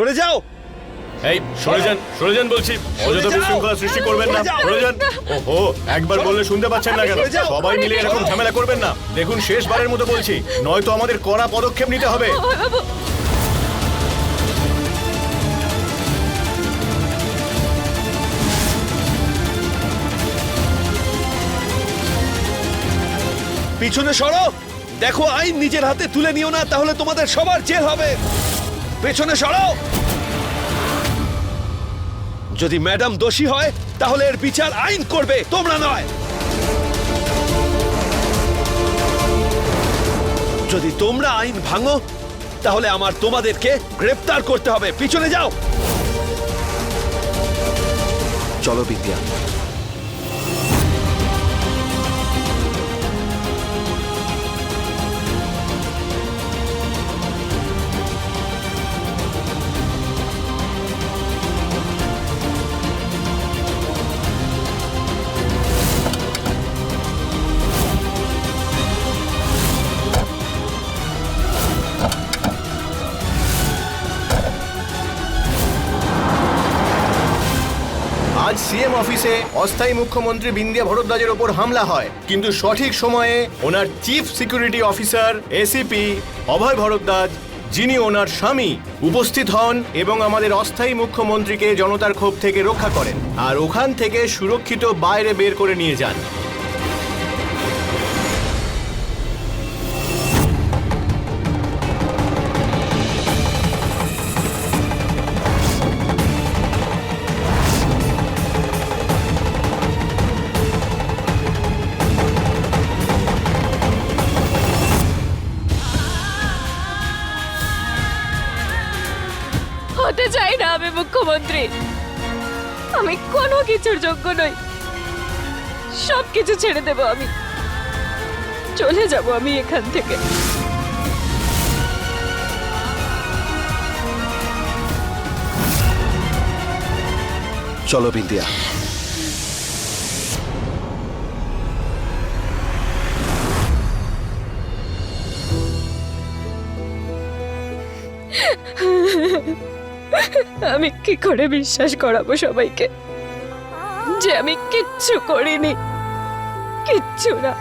সরে যাও। এই সরে যান সরে যান বলছি। অযথা বিশৃঙ্খলা সৃষ্টি করবেন না। সরে। যান। ওহো একবার বললে শুনতে পাচ্ছেন না কেন? সবাই মিলে এরকম ঝামেলা করবেন না। দেখুন শেষবারের মতো বলছি নয়তো আমাদের কড়া পদক্ষেপ নিতে হবে। পিছনে সরো। দেখো আইন নিজের হাতে তুলে নিও না তাহলে তোমাদের সবার জেল হবে। পেছনে সরো। যদি ম্যাডাম দোষী হয়, তাহলে এর বিচার আইন করবে, তোমরা নয়। যদি তোমরা আইন ভাঙো, তাহলে আমার তোমাদেরকে গ্রেফতার করতে হবে। পিছনে যাও। চলো, বিদ্যা। সিএম অফিসে অস্থায়ী মুখ্যমন্ত্রী বিন্দিয়া ভরদ্বাজের ওপর হামলা হয়। কিন্তু সঠিক সময়ে ওনার chief security officer, ACP Abhay Bharadwaj, যিনি ওনার স্বামী, উপস্থিত হন এবং আমাদের অস্থায়ী মুখ্যমন্ত্রীকে জনতার ক্ষোভ থেকে রক্ষা করেন। আর ওখান থেকে সুরক্ষিত বাইরে বের করে নিয়ে যান। মুখ্যমন্ত্রী। আমি কোনো কিছুর যোগ্য নই। সব কিছু ছেড়ে দেব আমি। চলে যাব আমি এখান থেকে। চলো বিন্দিয়া। আমি কি করে বিশ্বাস করাবো সবাইকে? যে আমি কিচ্ছু করিনি। কিচ্ছু না।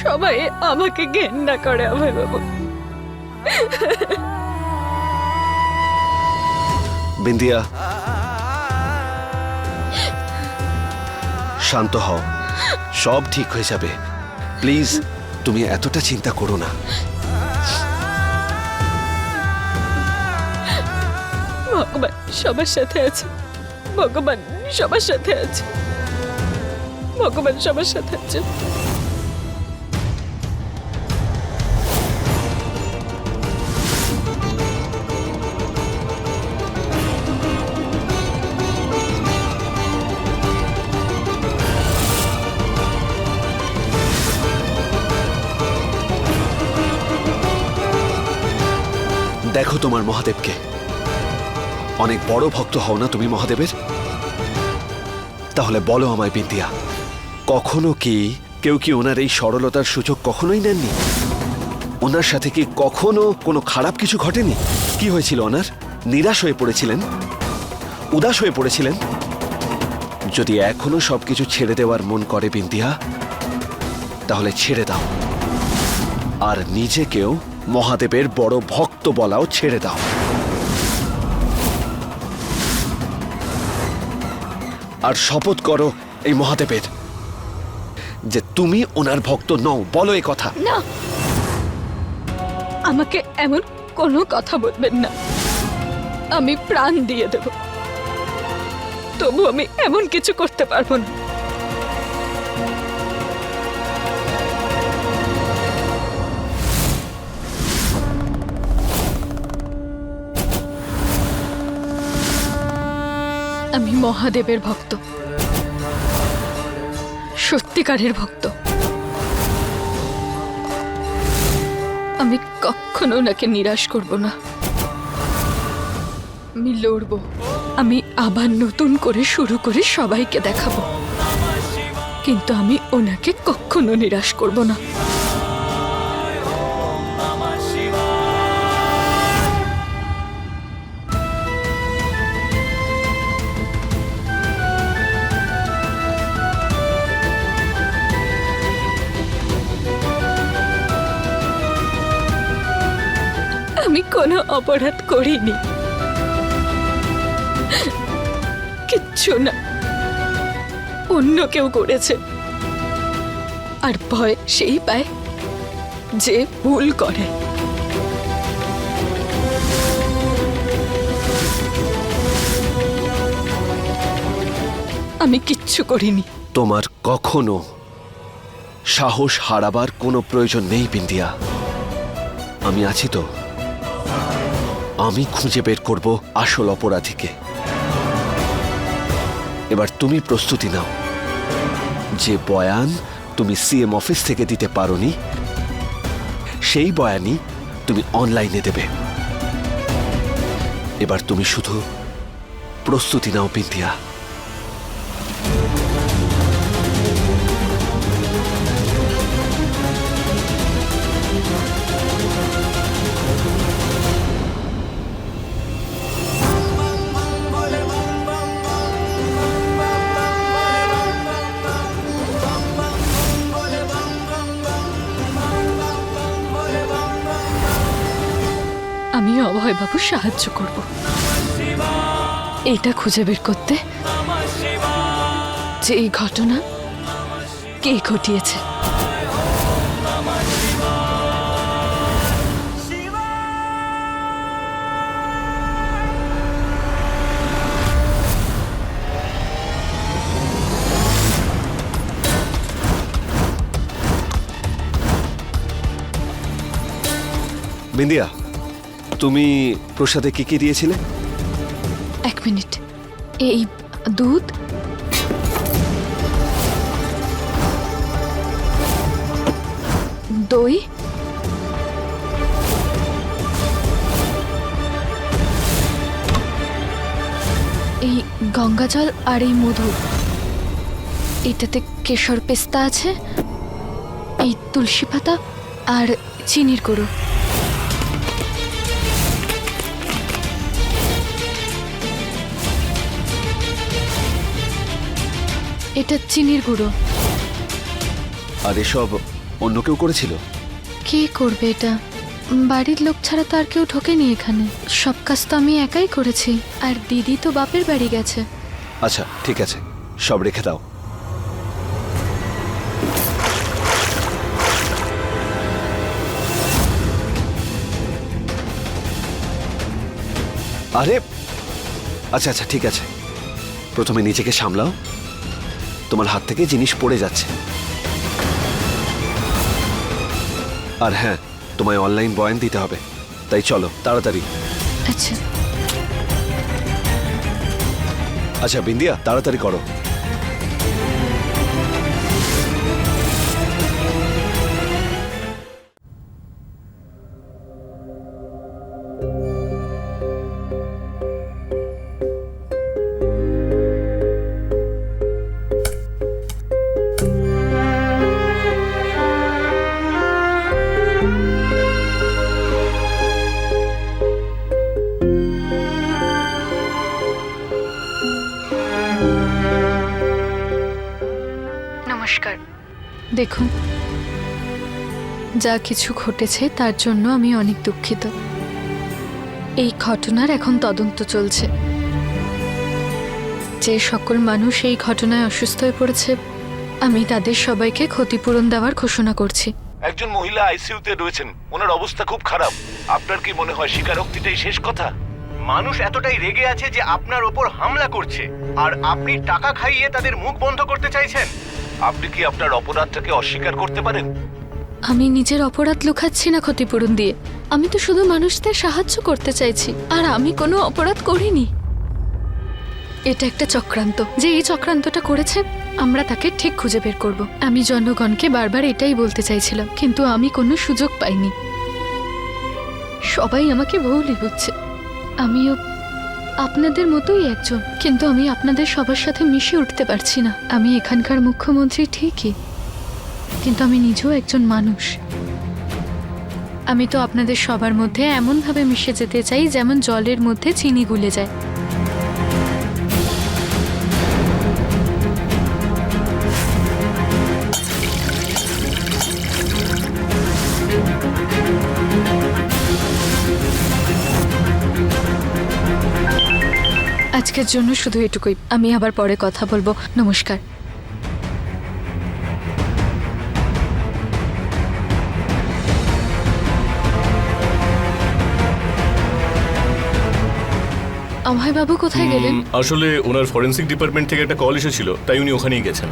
সবাই আমাকে ঘেন্না করে আমার বাবু বিন্দিয়া, শান্ত হও। সব ঠিক হয়ে যাবে। প্লিজ, তুমি এতটা চিন্তা করো না। ভগবান সবার সাথে আছে। ভগবান সবার সাথে আছে। ভগবান সবার সাথে আছে। দেখো তোমার মহাদেবকে। অনেক বড় ভক্ত হও না তুমি মহাদেবের। তাহলে বলো আমায় বিন্দিয়া কখনো কি কেউ কি ওনার এই সরলতার সুযোগ কখনোই নেননি? ওনার সাথে কি কখনো কোনো খারাপ কিছু ঘটেনি? কি হয়েছিল ওনার? নিরাশ হয়ে পড়েছিলেন? উদাস হয়ে পড়েছিলেন? যদি এখনও সবকিছু ছেড়ে দেওয়ার মন করে বিন্দিয়া তাহলে ছেড়ে দাও। আর নিজেকেও মহাদেবের বড় ভক্ত বলাও ছেড়ে দাও। আর শপথ করো এই মহাদেবের যে তুমি ওনার ভক্ত নও, বলো এ কথা। না। আমাকে এমন কোনো কথা বলবেন না। আমি প্রাণ দিয়ে দেব। তবু আমি এমন কিছু করতে পারব না। মহাদেবের ভক্ত। সত্যিকারের ভক্ত। আমি কখনো ওনাকে নিরাশ করব না। আমি লড়ব। আমি আবার নতুন করে শুরু করে সবাইকে দেখাবো। কিন্তু আমি ওনাকে কখনো নিরাশ করব না। কোনো অপরাধ করিনি। কিচ্ছু না। অন্য কেউ করেছে। আর ভয় সেই পায় যে ভুল করে। আমি কিচ্ছু করিনি। তোমার কখনো সাহস হারাবার কোনো প্রয়োজন নেই বিন্দিয়া আমি আছি তো। আমি খুঁজে বের করব আসল অপরাধীকে। এবার তুমি প্রস্তুতি নাও। যে বয়ান তুমি সিএম অফিস থেকে দিতে পারোনি, সেই বয়ানই তুমি অনলাইনে দেবে। এবার তুমি শুধু প্রস্তুতি নাও বিন্দিয়া অভয়বাবু সাহায্য করব। এটা খুঁজে বের করতে যে এই ঘটনা কে ঘটিয়েছে। বিন্দিয়া তুমি প্রসাদে কি কি দিয়েছিলে? এক মিনিট। এই দুধ? দই? এই গঙ্গা জল আর এই মধু। এটাতে কেশর পেস্তা আছে, এই তুলসী পাতা আর চিনির গুঁড়ো। এটা চিনির গুঁড়ো। আর এসব অন্য কেউ করেছিল? কে করবে এটা? বাড়ির লোক ছাড়া তো আর কেউ ঢোকেনি এখানে। সব কাজ তো আমি একাই করেছি। আর দিদি তো বাপের বাড়ি গেছে। আচ্ছা ঠিক আছে। সব রেখে দাও। আরে আচ্ছা আচ্ছা ঠিক আছে। প্রথমে নিজেকে সামলাও। তোমার হাত থেকে জিনিস পড়ে যাচ্ছে। আর হ্যাঁ তোমায় অনলাইন বয়ান দিতে হবে। তাই চলো তাড়াতাড়ি। আচ্ছা। আচ্ছা বিন্দিয়া তাড়াতাড়ি করো। নমস্কার দেখুন যা কিছু ঘটেছে তার জন্য আমি অনেক দুঃখিত। এই ঘটনার এখন তদন্ত চলছে। যে সকল মানুষ এই ঘটনায় অসুস্থ হয়ে পড়েছে আমি তাদের সবাইকে ক্ষতিপূরণ দেওয়ার ঘোষণা করছি। একজন মহিলা আইসিইউতে রয়েছেন। ওনার অবস্থা খুব খারাপ। আপনার কি মনে হয় স্বীকারোক্তিটাই শেষ কথা? মানুষ এতটাই রেগে আছে যে আপনার ওপর হামলা করছে। আর আপনি টাকা খাইয়ে তাদের মুখ বন্ধ করতে চাইছেন? আপনি কি আপনার অপরাধটাকে অস্বীকার করতে পারেন? আমি নিজের অপরাধ লুকাচ্ছি না ক্ষতিপূরণ দিয়ে। আমি তো শুধু মানুষদের সাহায্য করতে চাইছি, আর আমি কোনো অপরাধ করিনি। এটা একটা চক্রান্ত। যে এই চক্রান্তটা করেছে, আমরা তাকে ঠিক খুঁজে বের করব। আমি জনগণকে বারবার এটাই বলতে চাইছিলাম, কিন্তু আমি কোনো সুযোগ পাইনি। সবাই আমাকে ভুলই বুঝছে। আমিও আপনাদের মতোই একজন, কিন্তু আমি আপনাদের সবার সাথে মিশে উঠতে পারছি না। আমি এখানকার মুখ্যমন্ত্রী ঠিকই, কিন্তু আমি নিজেও একজন মানুষ। আমি তো আপনাদের সবার মধ্যে এমনভাবে মিশে যেতে চাই যেমন জলের মধ্যে চিনি গুলে যায়। আজকের জন্য শুধু এটুকুই। আমি আবার পরে কথা বলব। নমস্কার। অভয় বাবু কোথায় গেলেন? আসলে ওনার ফরেন্সিক ডিপার্টমেন্ট থেকে একটা কল এসেছিল তাই উনি ওখানেই গেছেন।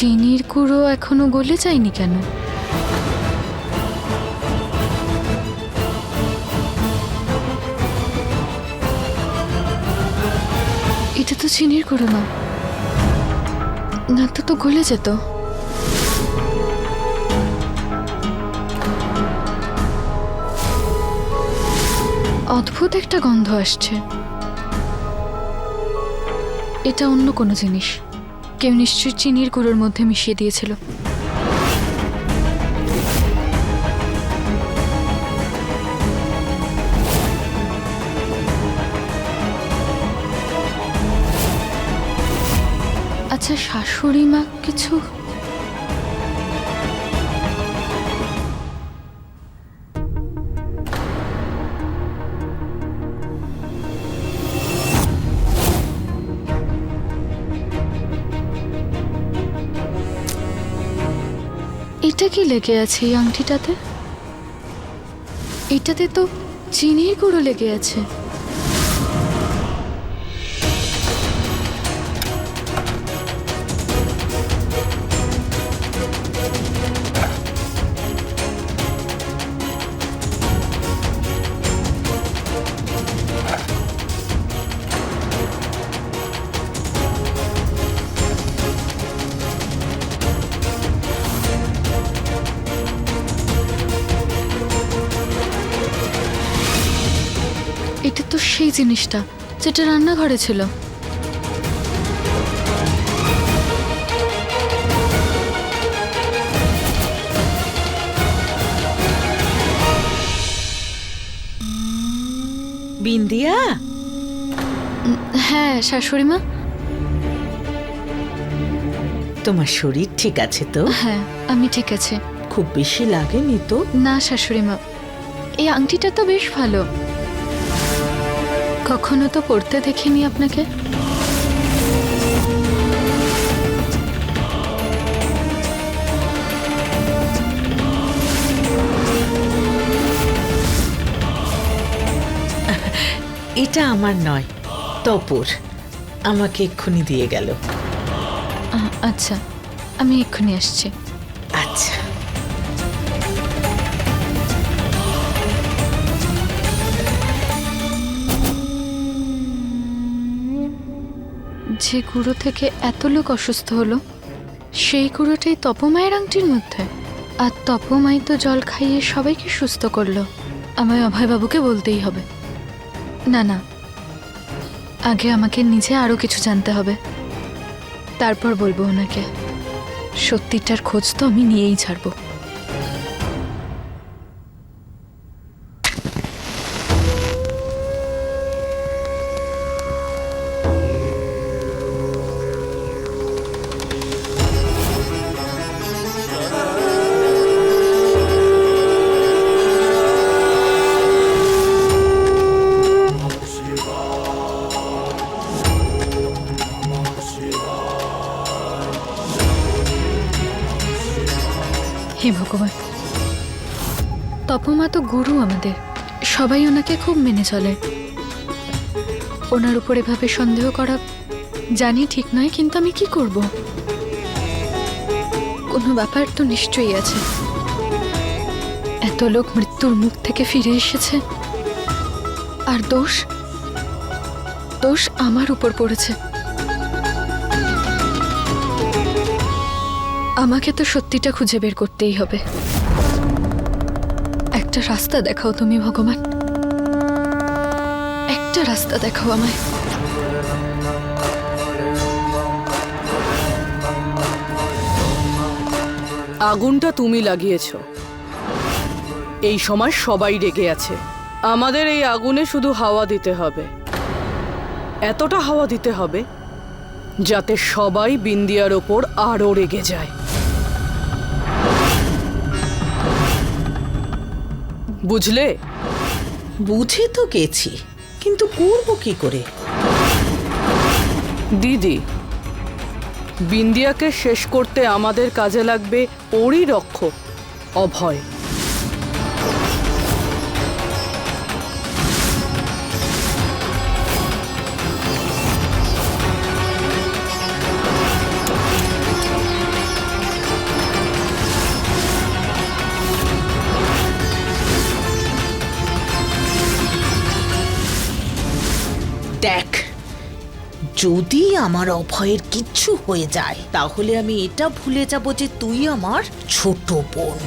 চিনির কুড়ো এখনও গলে যায়নি কেন? এটা তো চিনির কুড়ো না। না তো তো গলে যেত। অদ্ভুত একটা গন্ধ আসছে। এটা অন্য কোনো জিনিস। কেউ নিশ্চয়ই চিনির গুঁড়োর মধ্যে মিশিয়ে দিয়েছিল। আচ্ছা শাশুড়ি মা কিছু এটা কি লেগে আছে এই আংটিটাতে? এটাতে তো চিনির গুঁড়ো লেগে আছে। এটা সেই জিনিসটা যেটা রান্নাঘরে ছিল। বিন্দিয়া? হ্যাঁ শাশুড়ি মা। তোমার শরীর ঠিক আছে তো? হ্যাঁ আমি ঠিক আছে। খুব বেশি লাগেনি তো? না শাশুড়ি মা। এই আংটিটা তো বেশ ভালো। কখনো তো পড়তে দেখিনি আপনাকে? এটা আমার নয় তপর। আমাকে এক্ষুনি দিয়ে গেল। আচ্ছা আমি এক্ষুনি আসছি। যে গুঁড়ো থেকে এত লোক অসুস্থ হলো, সেই গুঁড়োটাই তপমায়ের আংটির মধ্যে। আর তপমাই তো জল খাইয়ে সবাইকে সুস্থ করল। আমায় অভয়বাবুকে বলতেই হবে। না না, আগে আমাকে নিজে আরও কিছু জানতে হবে। তারপর বলব ওনাকে। সত্যিটার খোঁজ তো আমি নিয়েই ছাড়বো। হে ভগবান। তপমা তো গুরু আমাদের। সবাই ওনাকে খুব মেনে চলে। ওনার উপর এভাবে সন্দেহ করা জানি ঠিক নয়, কিন্তু আমি কি করব? কোনো ব্যাপার তো নিশ্চয়ই আছে। এত লোক মৃত্যুর মুখ থেকে ফিরে এসেছে। আর দোষ? দোষ আমার উপর পড়েছে। আমাকে তো সত্যিটা খুঁজে বের করতেই হবে। একটা রাস্তা দেখাও তুমি, ভগবান। একটা রাস্তা দেখাও আমায়। আগুনটা তুমি লাগিয়েছ। এই সময় সবাই রেগে আছে। আমাদের এই আগুনে শুধু হাওয়া দিতে হবে। এতটা হাওয়া দিতে হবে, যাতে সবাই বিন্দিয়ার ওপর আরও রেগে যায়। বুঝলে? বুঝে তো গেছি কিন্তু করব কি করে? দিদি বিন্দিয়াকে শেষ করতে আমাদের কাজে লাগবে পরিরক্ষক অভয়। যদি আমার অভয়ের কিচ্ছু হয়ে যায়, তাহলে আমি এটা ভুলে যাব যে তুই আমার ছোট বোন।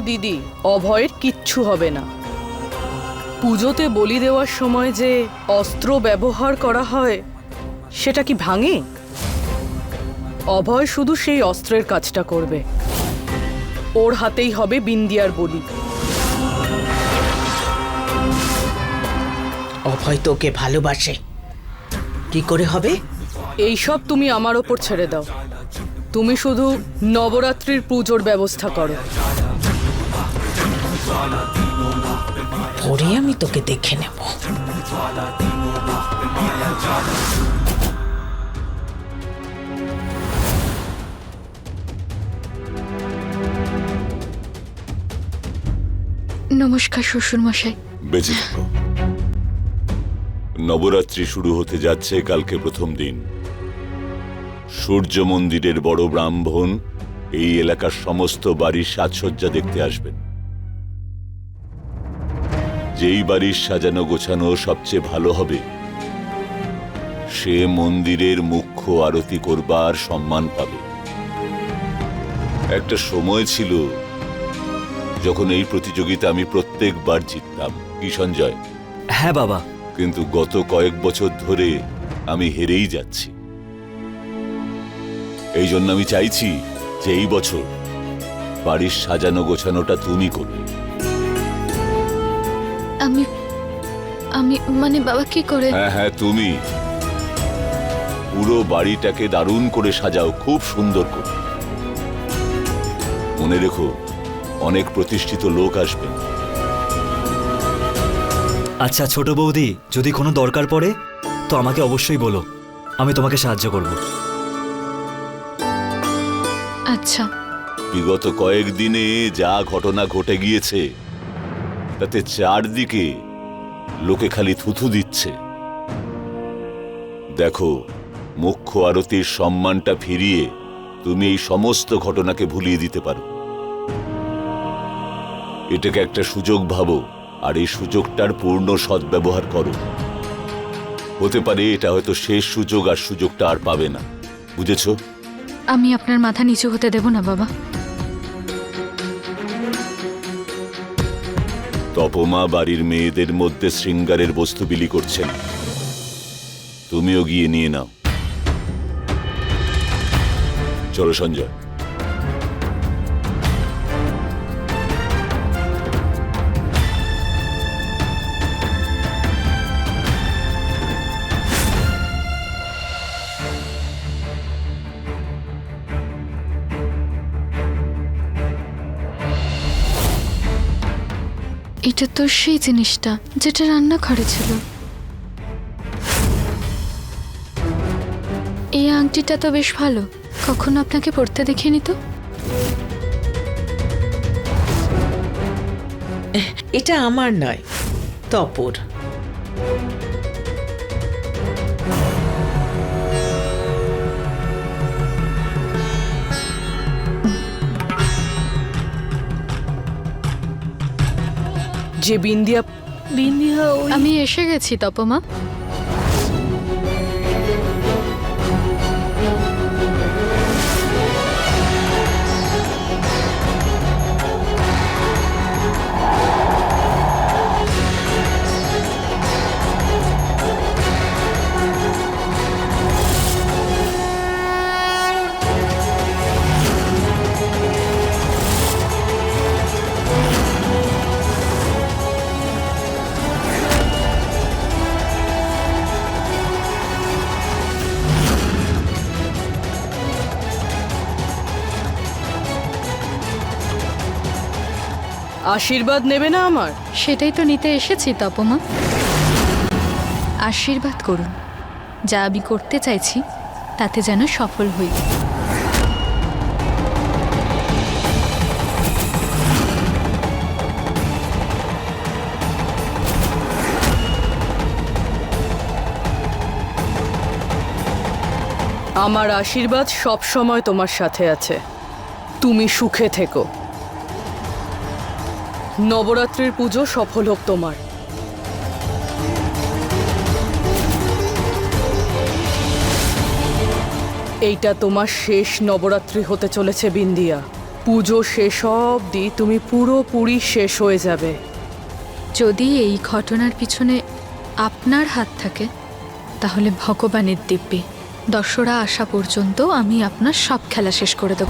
দিদি। অভয়ের কিচ্ছু হবে না। পুজোতে বলি দেওয়ার সময় যে অস্ত্র ব্যবহার করা হয় সেটা কি ভাঙে? অভয় শুধু সেই অস্ত্রের কাজটা করবে। ওর হাতেই হবে বিন্দিয়ার বলি। অভয় তোকে ভালোবাসে। কি করে হবে? এইসব তুমি আমার ওপর ছেড়ে দাও। তুমি শুধু নবরাত্রির পুজোর ব্যবস্থা করো। পরে আমি তোকে দেখে নেব। নমস্কার শ্বশুর মশাই বেঁচে থাকো। নবরাত্রি শুরু হতে যাচ্ছে কালকে প্রথম দিন। সূর্য মন্দিরের বড় ব্রাহ্মণ এই এলাকার সমস্ত বাড়ির সাজসজ্জা দেখতে আসবেন। যেই বাড়ির সাজানো গোছানো সবচেয়ে ভালো হবে সে মন্দিরের মুখ্য আরতি করবার সম্মান পাবে। একটা সময় ছিল যখন এই প্রতিযোগিতা আমি প্রত্যেকবার জিততাম। কি সঞ্জয়? হ্যাঁ বাবা। কিন্তু গত কয়েক বছর ধরে আমি হেরেই যাচ্ছি। এই জন্য আমি চাইছি যে এই বছর বাড়ির সাজানো গোছানোটা তুমি করবে। আমি আমি মানে বাবা কি করে? হ্যাঁ হ্যাঁ তুমি। পুরো বাড়িটাকে দারুণ করে সাজাও খুব সুন্দর করে। মনে রেখো অনেক প্রতিষ্ঠিত লোক আসবেন আচ্ছা ছোট বৌদি যদি কোনো দরকার পড়ে তো আমাকে অবশ্যই বলো। আমি তোমাকে সাহায্য করব। আচ্ছা। বিগত কয়েকদিনে যা ঘটনা ঘটে গিয়েছে তাতে চারদিকে লোকে খালি থুথু দিচ্ছে। দেখো, মুখ্য আরতির সম্মানটা ফিরিয়ে তুমি এই সমস্ত ঘটনাকে ভুলিয়ে দিতে পারো। এটাকে একটা সুযোগ ভাবো আর এই সুযোগটার পূর্ণ সদ্ব্যবহার করো। হতে পারে এটা হয়তো শেষ সুযোগ আর সুযোগটা আর পাবে না। বুঝেছ? আমি আপনার মাথা নিচু হতে দেব না, বাবা। তপমা বাড়ির মেয়েদের মধ্যে শৃঙ্গারের বস্তু বিলি করছেন। তুমিও গিয়ে নিয়ে নাও। চলো সঞ্জয়। এটা তো সেই জিনিসটা যেটা রান্নাঘরে ছিল। এই আংটিটা তো বেশ ভালো। কখনো আপনাকে পড়তে দেখিনি তো? এটা আমার নয়, তপর। যে বিন্দিয়া বিন্দিয়া আমি এসে গেছি তপমা। আশীর্বাদ নেবে না আমার? সেটাই তো নিতে এসেছি তপমা। আশীর্বাদ করুন। যা আমি করতে চাইছি তাতে যেন সফল হই। আমার আশীর্বাদ সব সময় তোমার সাথে আছে। তুমি সুখে থেকো। নবরাত্রির পুজো সফল হোক তোমার। এইটা তোমার শেষ নবরাত্রি হতে চলেছে বিন্দিয়া। পুজো শেষ অবধি তুমি পুরোপুরি শেষ হয়ে যাবে। যদি এই ঘটনার পিছনে আপনার হাত থাকে, তাহলে ভগবানের দিব্যি। দশরা আসা পর্যন্ত আমি আপনার সব খেলা শেষ করে দেব।